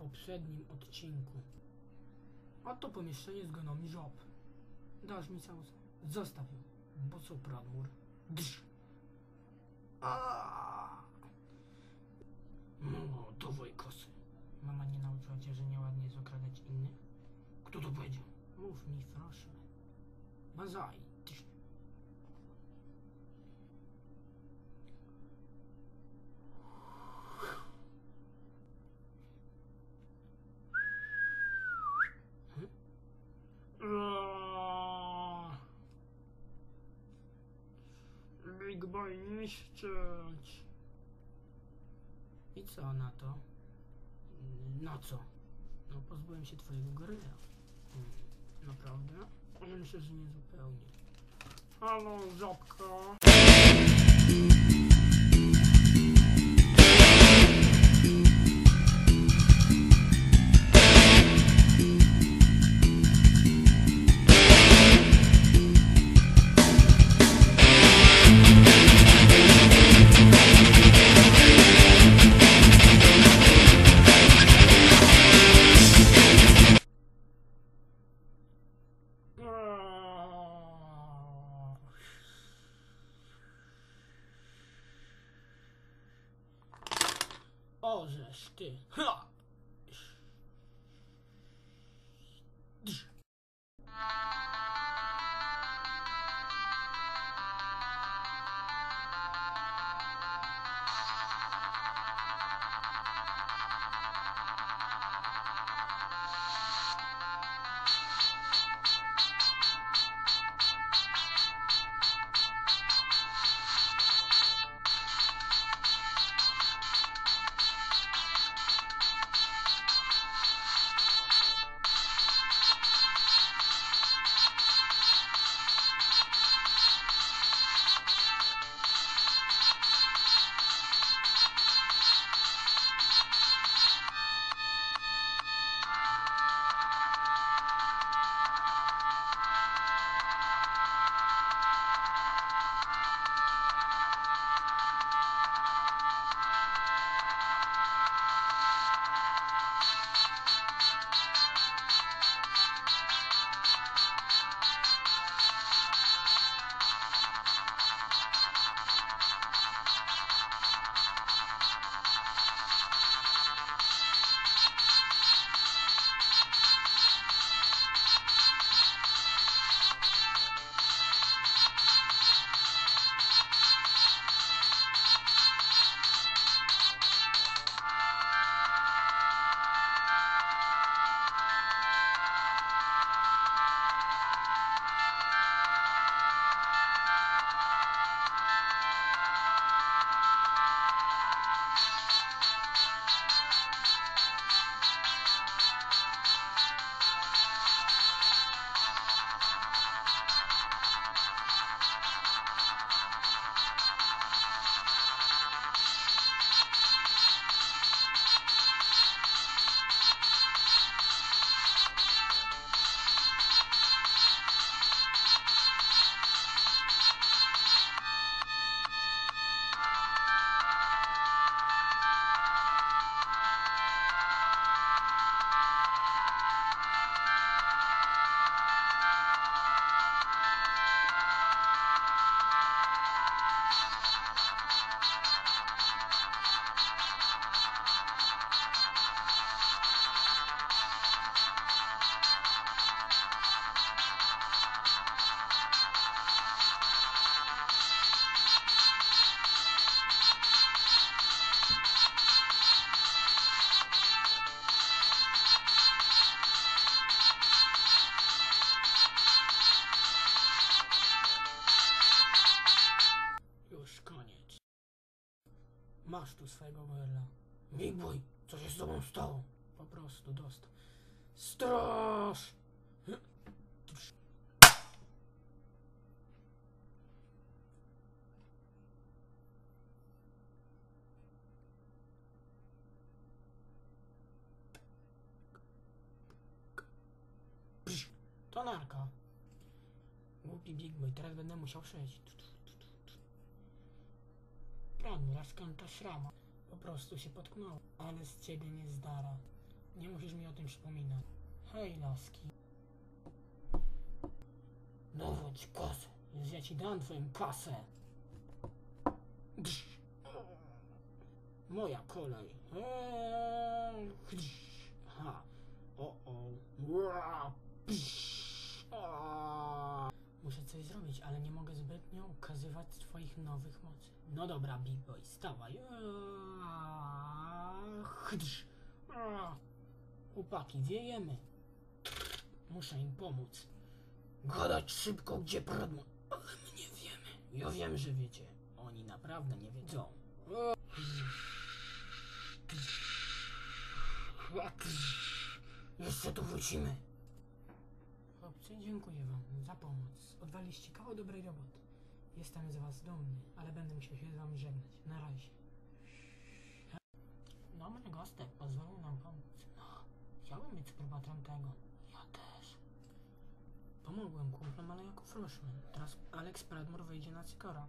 poprzednim odcinku. Oto pomieszczenie z gonomi żob. Dasz mi cały Zostaw ją, bo co pradmur? Drz. Aaaa! No, dawaj kosy. Mama nie nauczyła cię, że nieładnie jest okradać innych? Kto to powiedział? Mów mi, proszę. Bazaj. Drz. Aaaa! Big boy niszczyć. I co na to? Na co? No pozbyłem się twojego goryla. Naprawdę? Myślę, że nie zupełnie. Halo, żabka. Ożeż ty. Ha! Drz. Swojego goryla. Big boy, co się z tobą stało? Po prostu dostał. Straż! To narka. Głupi Big Boy, teraz będę musiał sześć. Rano, raz kanta szrama. Po prostu się potknął. Ale z ciebie nie zdara. Nie musisz mi o tym przypominać. Hej, laski. Dowódź kasę. Więc ja ci dam twoją kasę. Gsz. Moja kolej. Eee, gsz. Ha. O, o. Ua. Coś zrobić, ale nie mogę zbytnio ukazywać twoich nowych mocy. No dobra, Big Boy, stawaj. Chłopaki, wiejemy. Muszę im pomóc. Gadać szybko, gdzie problem. Ale my nie wiemy. Ja wiem, że wiecie. Oni naprawdę nie wiedzą. Jeszcze tu wrócimy. Dziękuję wam za pomoc. Odwaliście kawał dobrej roboty. Jestem z was dumny, ale będę musiał się z wami żegnać. Na razie. Dobry gostek pozwolił nam pomóc. No, chciałbym być spróbatem tego. Ja też. Pomogłem kumplom, ale jako freshman. Teraz Alex Predmore wyjdzie na Cykora.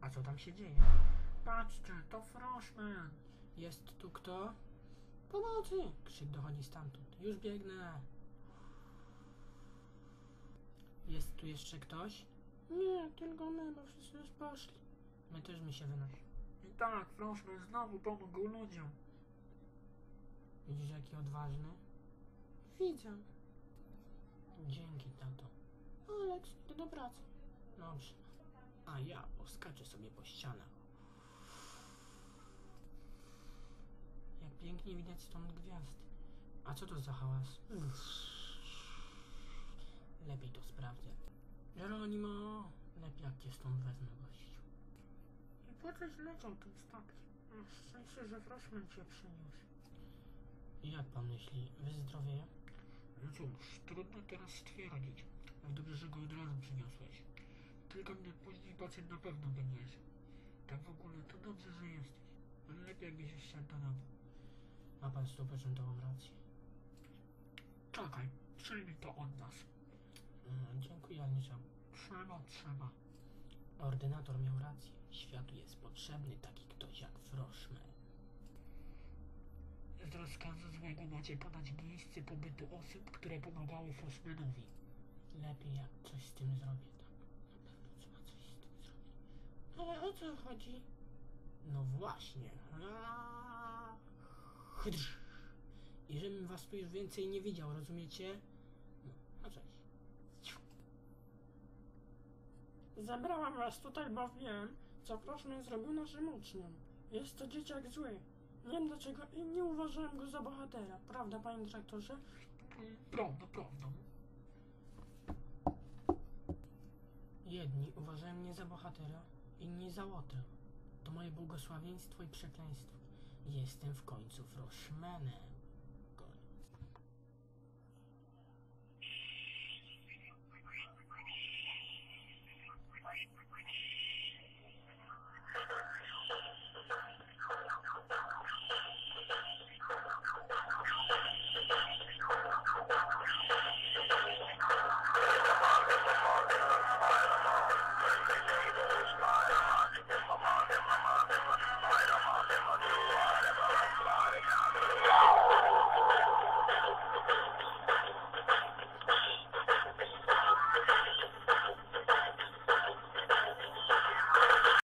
A co tam się dzieje? Patrzcie, to freshman. Jest tu kto? Pomocy! Krzyk dochodzi stamtąd. Już biegnę. Jest tu jeszcze ktoś? Nie, tylko my, bo wszyscy już poszli. My też mi się wynosi. I tak, Freshman znowu pomógł ludziom. Widzisz, jaki odważny? Widzę. Dzięki, tato. Aleks, idę do pracy. Dobrze. A ja poskaczę sobie po ścianach. Jak pięknie widać stąd gwiazdy. A co to za hałas? Lepiej to sprawdzę. Jeronimo! Lepiej jak cię stąd wezmę, gościu. I po coś leciał tym statkiem? Szczęście, że Freshman cię przyniósł. I jak pan myśli, wyzdrowieje? No cóż, trudno teraz stwierdzić. Ale dobrze, że go od razu przyniosłeś. Tylko mnie później pacjent na pewno doniesie. Tak w ogóle, to dobrze, że jesteś. Ale lepiej jakbyś szedł do domu. Ma pan stuprocentową rację. Czekaj, przyjmij to od nas. Mm, dziękuję, nie trzeba. Trzeba. Ordynator miał rację. Światu jest potrzebny taki ktoś jak Froshman. Z rozkazu złego macie podać miejsce pobytu osób, które pomagały Froshmanowi. Lepiej jak coś z tym zrobię, tak. Na pewno trzeba coś z tym zrobić. Ale o co chodzi? No właśnie. I żebym was tu już więcej nie widział, rozumiecie? No, a cześć. Zabrałam was tutaj, bo wiem, co Froshman zrobił naszym uczniom. Jest to dzieciak zły. Nie wiem dlaczego i nie uważałem go za bohatera. Prawda, panie dyrektorze? Prawda, prawda. Jedni uważają mnie za bohatera, inni za łotrę. To moje błogosławieństwo i przekleństwo. Jestem w końcu Froshmanem.